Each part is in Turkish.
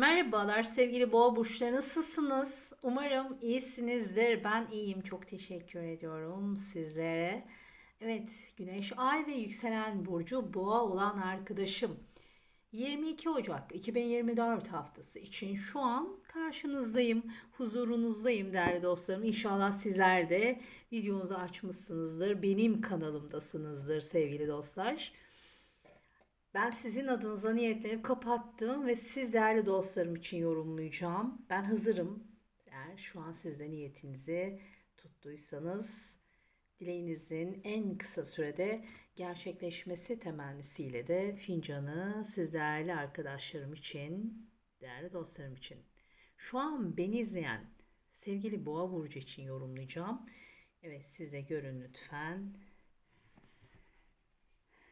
Merhabalar sevgili boğa burçları nasılsınız? Umarım iyisinizdir. Ben iyiyim. Çok teşekkür ediyorum sizlere. Evet, Güneş, Ay ve yükselen burcu boğa olan arkadaşım. 22 Ocak 2024 haftası için şu an karşınızdayım, huzurunuzdayım değerli dostlarım. İnşallah sizler de videonuzu açmışsınızdır. Benim kanalımdasınızdır sevgili dostlar. Ben sizin adınıza niyetlenip kapattım ve siz değerli dostlarım için yorumlayacağım. Ben hazırım. Eğer şu an siz de niyetinizi tuttuysanız dileğinizin en kısa sürede gerçekleşmesi temennisiyle de fincanı siz değerli arkadaşlarım için, değerli dostlarım için. Şu an beni izleyen sevgili Boğa burcu için yorumlayacağım. Evet siz de görün lütfen.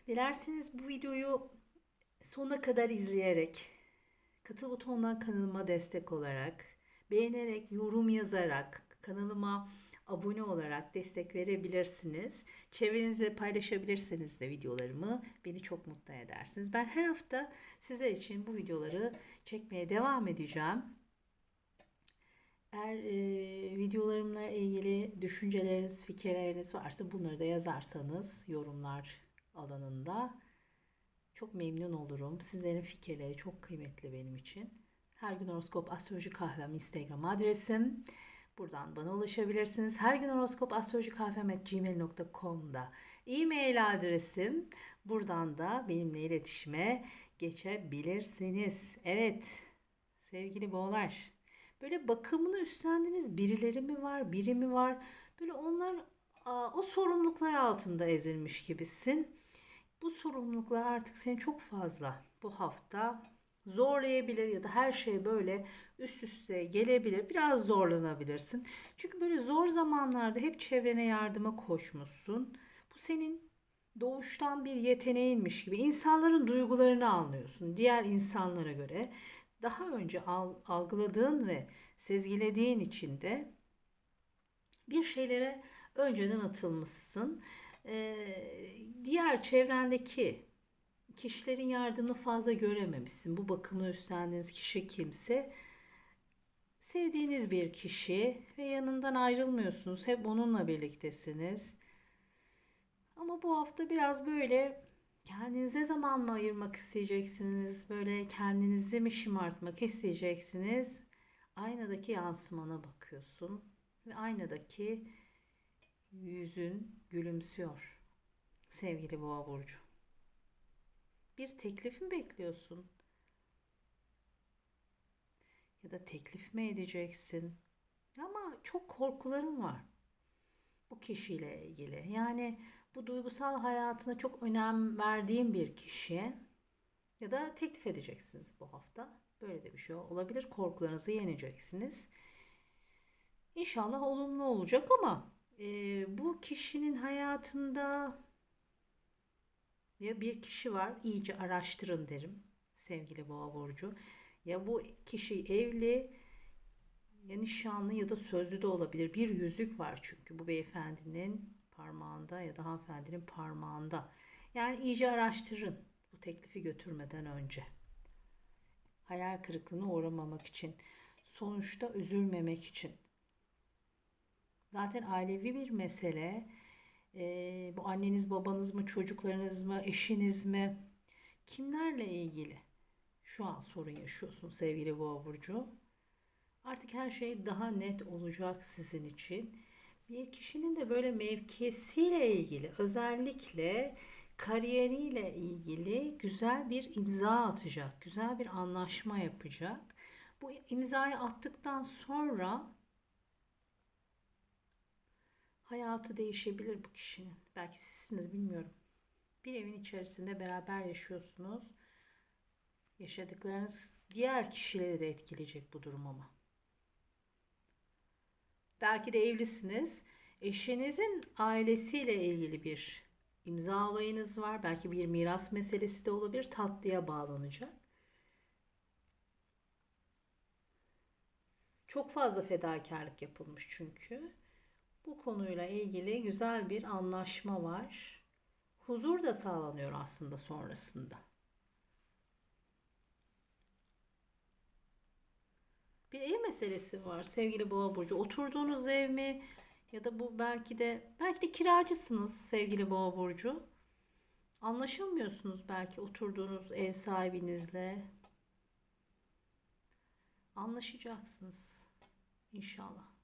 Dilerseniz bu videoyu sonuna kadar izleyerek, katıl butonuna kanalıma destek olarak, beğenerek, yorum yazarak, kanalıma abone olarak destek verebilirsiniz. Çevrenizde paylaşabilirseniz de videolarımı beni çok mutlu edersiniz. Ben her hafta sizler için bu videoları çekmeye devam edeceğim. Eğer e, videolarımla ilgili düşünceleriniz, fikirleriniz varsa bunları da yazarsanız yorumlar alanında çok memnun olurum. Sizlerin fikirleri çok kıymetli benim için. Her gün horoskop astroloji kahvem Instagram adresim. Buradan bana ulaşabilirsiniz. Her gün horoskop astroloji kahvem gmail.com'da e-mail adresim. Buradan da benimle iletişime geçebilirsiniz. Evet sevgili boğalar. Böyle bakımını üstlendiğiniz birileri mi var, biri mi var? Böyle onlar o sorumluluklar altında ezilmiş gibisin. Bu sorumluluklar artık seni çok fazla bu hafta zorlayabilir ya da her şey böyle üst üste gelebilir. Biraz zorlanabilirsin. Çünkü böyle zor zamanlarda hep çevrene yardıma koşmuşsun. Bu senin doğuştan bir yeteneğinmiş gibi insanların duygularını anlıyorsun. Diğer insanlara göre daha önce algıladığın ve sezgilediğin için de bir şeylere önceden atılmışsın diğer çevrendeki kişilerin yardımını fazla görememişsin. Bu bakımı üstlendiğiniz kişi kimse sevdiğiniz bir kişi ve yanından ayrılmıyorsunuz. Hep onunla birliktesiniz. Ama bu hafta biraz böyle kendinize zaman mı ayırmak isteyeceksiniz? Böyle kendinizi mi şımartmak isteyeceksiniz? Aynadaki yansımana bakıyorsun ve aynadaki yüzün gülümsüyor. Sevgili Boğa burcu. Bir teklif mi bekliyorsun? Ya da teklif mi edeceksin? Ama çok korkularım var bu kişiyle ilgili. Yani bu duygusal hayatına çok önem verdiğim bir kişi ya da teklif edeceksiniz bu hafta. Böyle de bir şey olabilir. Korkularınızı yeneceksiniz. İnşallah olumlu olacak ama e, bu kişinin hayatında ya bir kişi var iyice araştırın derim sevgili boğa burcu. Ya bu kişi evli ya nişanlı ya da sözlü de olabilir. Bir yüzük var çünkü bu beyefendinin parmağında ya da hanımefendinin parmağında. Yani iyice araştırın bu teklifi götürmeden önce. Hayal kırıklığına uğramamak için, sonuçta üzülmemek için. Zaten ailevi bir mesele. Ee, bu anneniz, babanız mı, çocuklarınız mı, eşiniz mi? Kimlerle ilgili? Şu an sorun yaşıyorsun sevgili Boğa burcu. Artık her şey daha net olacak sizin için. Bir kişinin de böyle mevkisiyle ilgili, özellikle kariyeriyle ilgili güzel bir imza atacak, güzel bir anlaşma yapacak. Bu imzayı attıktan sonra hayatı değişebilir bu kişinin. Belki sizsiniz bilmiyorum. Bir evin içerisinde beraber yaşıyorsunuz. Yaşadıklarınız diğer kişileri de etkileyecek bu durum ama. Belki de evlisiniz. Eşinizin ailesiyle ilgili bir imza olayınız var. Belki bir miras meselesi de olabilir. Tatlıya bağlanacak. Çok fazla fedakarlık yapılmış çünkü. Bu konuyla ilgili güzel bir anlaşma var. Huzur da sağlanıyor aslında sonrasında. Bir ev meselesi var sevgili Boğa burcu. Oturduğunuz ev mi ya da bu belki de belki de kiracısınız sevgili Boğa burcu. Anlaşamıyorsunuz belki oturduğunuz ev sahibinizle. Anlaşacaksınız inşallah.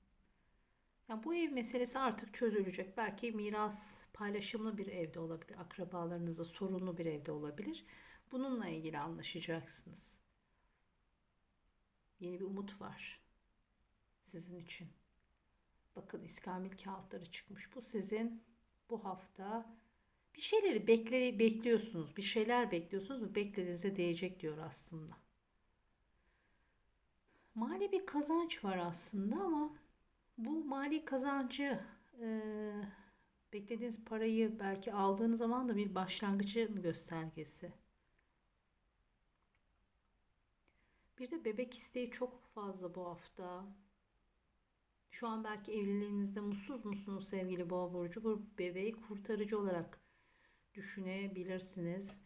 Yani bu ev meselesi artık çözülecek. Belki miras paylaşımlı bir evde olabilir. Akrabalarınızla sorunlu bir evde olabilir. Bununla ilgili anlaşacaksınız. Yeni bir umut var sizin için. Bakın iskambil kağıtları çıkmış. Bu sizin bu hafta bir şeyleri bekle, bekliyorsunuz. Bir şeyler bekliyorsunuz ve beklediğinize değecek diyor aslında. Mali bir kazanç var aslında ama bu mali kazancı e, beklediğiniz parayı belki aldığınız zaman da bir başlangıcın göstergesi. Bir de bebek isteği çok fazla bu hafta. Şu an belki evliliğinizde mutsuz musunuz sevgili boğa burcu? Bu bebeği kurtarıcı olarak düşünebilirsiniz.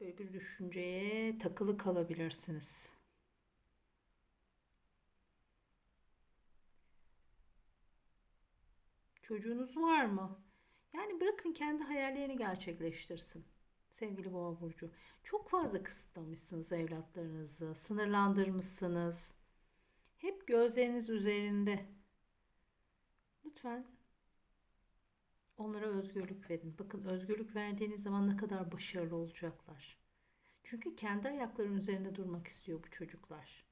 Böyle bir düşünceye takılı kalabilirsiniz. Çocuğunuz var mı? Yani bırakın kendi hayallerini gerçekleştirsin. Sevgili Boğa burcu, çok fazla kısıtlamışsınız evlatlarınızı, sınırlandırmışsınız. Hep gözleriniz üzerinde. Lütfen onlara özgürlük verin. Bakın özgürlük verdiğiniz zaman ne kadar başarılı olacaklar. Çünkü kendi ayaklarının üzerinde durmak istiyor bu çocuklar.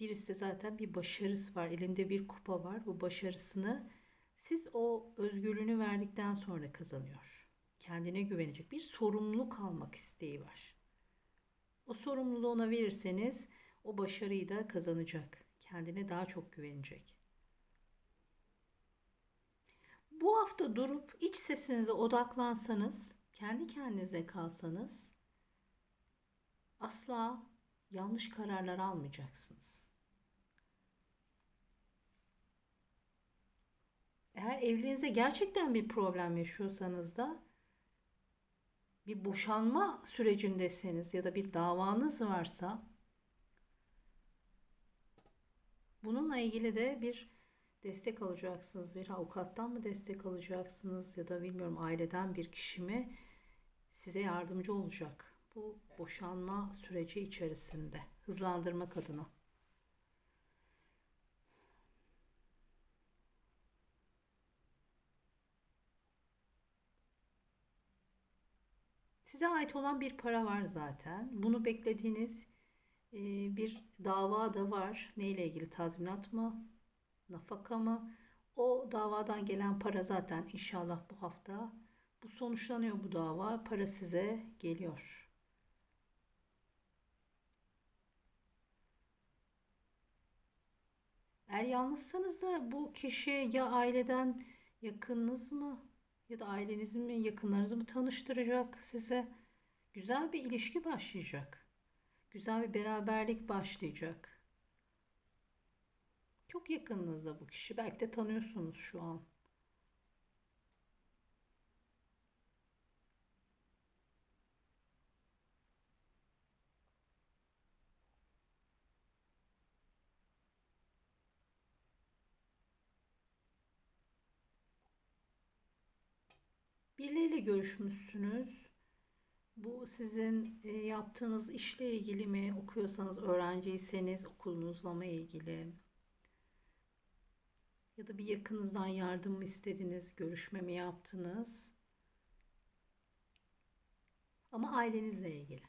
Birisi de zaten bir başarısı var. Elinde bir kupa var. Bu başarısını siz o özgürlüğünü verdikten sonra kazanıyor. Kendine güvenecek bir sorumluluk almak isteği var. O sorumluluğu ona verirseniz o başarıyı da kazanacak. Kendine daha çok güvenecek. Bu hafta durup iç sesinize odaklansanız, kendi kendinize kalsanız asla yanlış kararlar almayacaksınız. Eğer evliliğinizde gerçekten bir problem yaşıyorsanız da bir boşanma sürecindeseniz ya da bir davanız varsa bununla ilgili de bir destek alacaksınız. Bir avukattan mı destek alacaksınız ya da bilmiyorum aileden bir kişi mi size yardımcı olacak bu boşanma süreci içerisinde hızlandırmak adına. Size ait olan bir para var zaten. Bunu beklediğiniz e, bir dava da var. Neyle ilgili? Tazminat mı? Nafaka mı? O davadan gelen para zaten inşallah bu hafta bu sonuçlanıyor bu dava. Para size geliyor. Eğer yalnızsanız da bu kişi ya aileden yakınınız mı ya da ailenizin mi yakınlarınızı mı tanıştıracak size. Güzel bir ilişki başlayacak. Güzel bir beraberlik başlayacak. Çok yakınınızda bu kişi. Belki de tanıyorsunuz şu an. Birileriyle görüşmüşsünüz. Bu sizin e, yaptığınız işle ilgili mi? Okuyorsanız, öğrenciyseniz okulunuzla mı ilgili? Ya da bir yakınızdan yardım mı istediniz? Görüşme mi yaptınız? Ama ailenizle ilgili.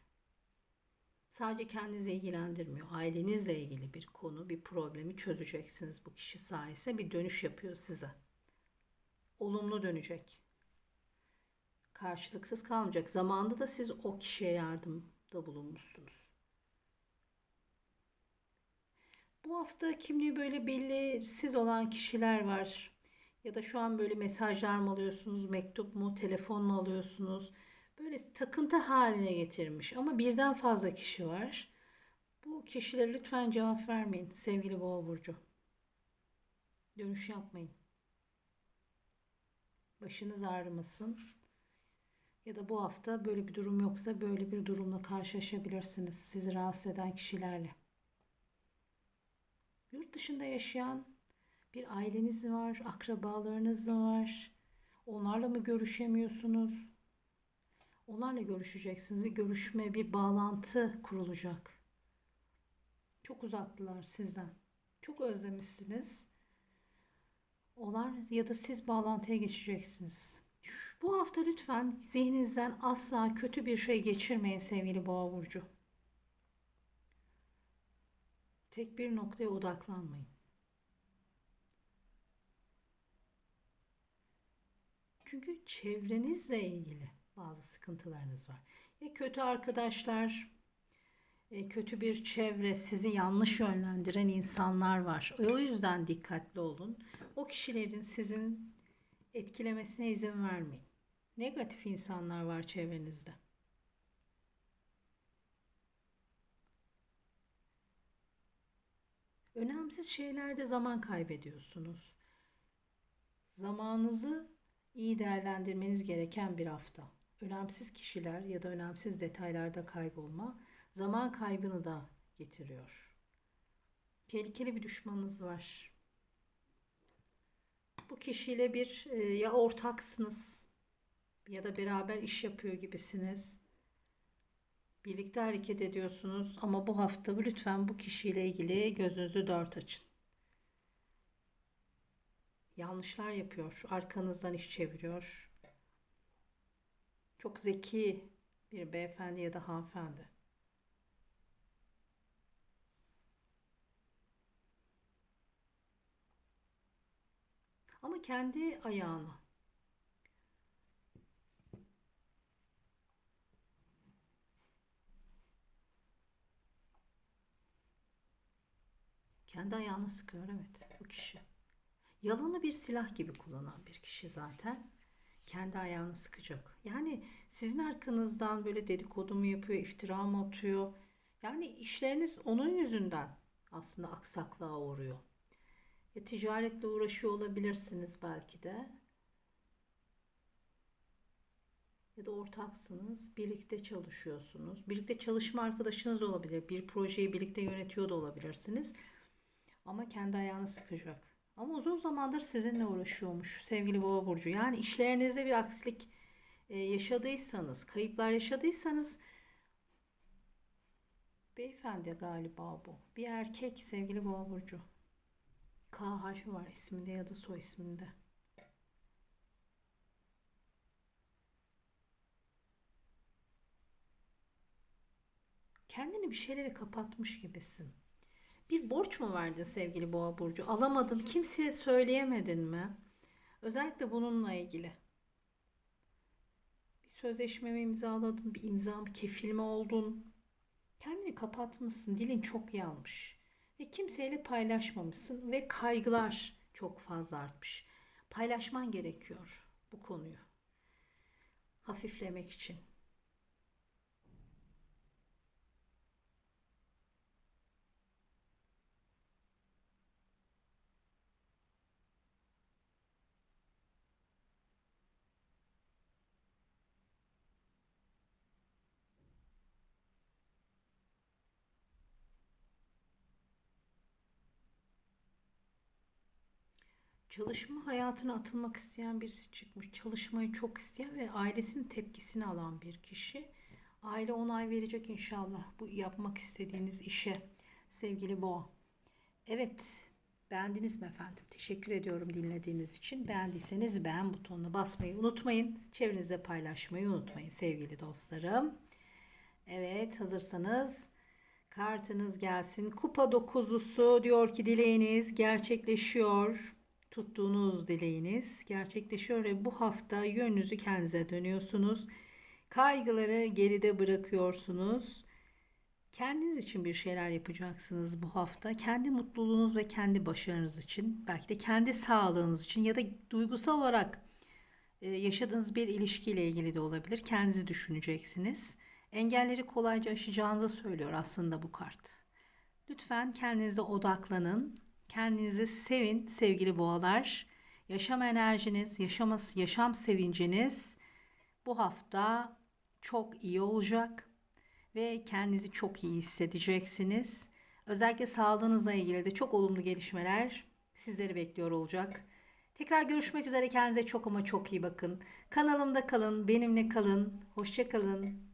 Sadece kendinizi ilgilendirmiyor. Ailenizle ilgili bir konu, bir problemi çözeceksiniz bu kişi sayesinde. Bir dönüş yapıyor size. Olumlu dönecek karşılıksız kalmayacak. Zamanında da siz o kişiye yardımda bulunmuşsunuz. Bu hafta kimliği böyle belirsiz olan kişiler var. Ya da şu an böyle mesajlar mı alıyorsunuz, mektup mu, telefon mu alıyorsunuz? Böyle takıntı haline getirmiş ama birden fazla kişi var. Bu kişilere lütfen cevap vermeyin sevgili Boğa burcu. Dönüş yapmayın. Başınız ağrımasın. Ya da bu hafta böyle bir durum yoksa böyle bir durumla karşılaşabilirsiniz sizi rahatsız eden kişilerle. Yurt dışında yaşayan bir aileniz var, akrabalarınız var. Onlarla mı görüşemiyorsunuz? Onlarla görüşeceksiniz. Bir görüşme, bir bağlantı kurulacak. Çok uzaktılar sizden. Çok özlemişsiniz. Onlar ya da siz bağlantıya geçeceksiniz. Bu hafta lütfen zihninizden asla kötü bir şey geçirmeyin sevgili Boğa burcu. Tek bir noktaya odaklanmayın. Çünkü çevrenizle ilgili bazı sıkıntılarınız var. Ya kötü arkadaşlar, e, kötü bir çevre, sizi yanlış yönlendiren insanlar var. O yüzden dikkatli olun. O kişilerin sizin etkilemesine izin vermeyin. Negatif insanlar var çevrenizde. Önemsiz şeylerde zaman kaybediyorsunuz. Zamanınızı iyi değerlendirmeniz gereken bir hafta. Önemsiz kişiler ya da önemsiz detaylarda kaybolma zaman kaybını da getiriyor. Tehlikeli bir düşmanınız var. Bu kişiyle bir e, ya ortaksınız ya da beraber iş yapıyor gibisiniz. Birlikte hareket ediyorsunuz ama bu hafta lütfen bu kişiyle ilgili gözünüzü dört açın. Yanlışlar yapıyor, arkanızdan iş çeviriyor. Çok zeki bir beyefendi ya da hanımefendi. Ama kendi ayağına Kendi ayağına sıkıyor evet bu kişi. Yalanı bir silah gibi kullanan bir kişi zaten. Kendi ayağını sıkacak. Yani sizin arkanızdan böyle dedikodu mu yapıyor, iftira mı atıyor? Yani işleriniz onun yüzünden aslında aksaklığa uğruyor. Ya ticaretle uğraşıyor olabilirsiniz belki de. Ya da ortaksınız, birlikte çalışıyorsunuz. Birlikte çalışma arkadaşınız olabilir. Bir projeyi birlikte yönetiyor da olabilirsiniz. Ama kendi ayağını sıkacak. Ama uzun zamandır sizinle uğraşıyormuş sevgili Boğa burcu. Yani işlerinizde bir aksilik e, yaşadıysanız, kayıplar yaşadıysanız beyefendi galiba bu. Bir erkek sevgili Boğa burcu. K harfi var isminde ya da soy isminde. Kendini bir şeylere kapatmış gibisin. Bir borç mu verdin sevgili Boğa burcu? Alamadın, kimseye söyleyemedin mi? Özellikle bununla ilgili. Bir sözleşme imzaladın, bir imza mı, kefil mi oldun? Kendini kapatmışsın, dilin çok yanmış. Ve kimseyle paylaşmamışsın ve kaygılar çok fazla artmış. Paylaşman gerekiyor bu konuyu. Hafiflemek için. Çalışma hayatına atılmak isteyen birisi çıkmış. Çalışmayı çok isteyen ve ailesinin tepkisini alan bir kişi. Aile onay verecek inşallah bu yapmak istediğiniz işe sevgili boğa. Evet beğendiniz mi efendim? Teşekkür ediyorum dinlediğiniz için. Beğendiyseniz beğen butonuna basmayı unutmayın. Çevrenizde paylaşmayı unutmayın sevgili dostlarım. Evet hazırsanız kartınız gelsin. Kupa dokuzlusu diyor ki dileğiniz gerçekleşiyor tuttuğunuz dileğiniz gerçekleşiyor ve bu hafta yönünüzü kendinize dönüyorsunuz. Kaygıları geride bırakıyorsunuz. Kendiniz için bir şeyler yapacaksınız bu hafta. Kendi mutluluğunuz ve kendi başarınız için, belki de kendi sağlığınız için ya da duygusal olarak e, yaşadığınız bir ilişkiyle ilgili de olabilir. Kendinizi düşüneceksiniz. Engelleri kolayca aşacağınızı söylüyor aslında bu kart. Lütfen kendinize odaklanın. Kendinizi sevin sevgili boğalar. Yaşam enerjiniz, yaşaması, yaşam sevinciniz bu hafta çok iyi olacak ve kendinizi çok iyi hissedeceksiniz. Özellikle sağlığınızla ilgili de çok olumlu gelişmeler sizleri bekliyor olacak. Tekrar görüşmek üzere. Kendinize çok ama çok iyi bakın. Kanalımda kalın, benimle kalın. Hoşça kalın.